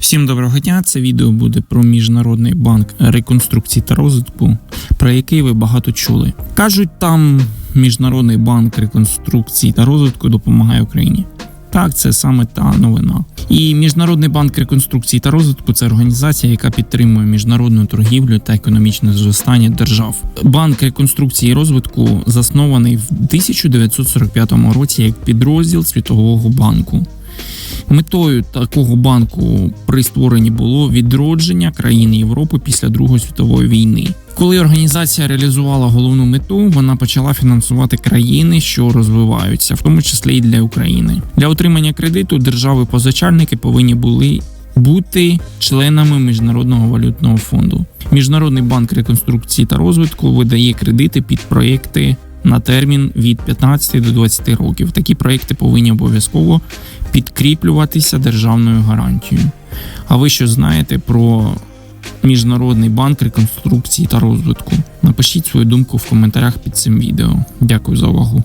Всім доброго дня. Це відео буде про Міжнародний банк реконструкції та розвитку, про який ви багато чули. Кажуть, там Міжнародний банк реконструкції та розвитку допомагає Україні. Так, це саме та новина. І Міжнародний банк реконструкції та розвитку це організація, яка підтримує міжнародну торгівлю та економічне зростання держав. Банк реконструкції і розвитку заснований в 1945 році як підрозділ Світового банку. Метою такого банку при створенні було відродження країн Європи після Другої світової війни. Коли організація реалізувала головну мету, вона почала фінансувати країни, що розвиваються, в тому числі і для України. Для отримання кредиту держави-позичальники повинні були бути членами міжнародного валютного фонду. Міжнародний банк реконструкції та розвитку видає кредити під проекти на термін від 15 до 20 років. Такі проекти повинні обов'язково підкріплюватися державною гарантією. А ви що знаєте про Міжнародний банк реконструкції та розвитку? Напишіть свою думку в коментарях під цим відео. Дякую за увагу.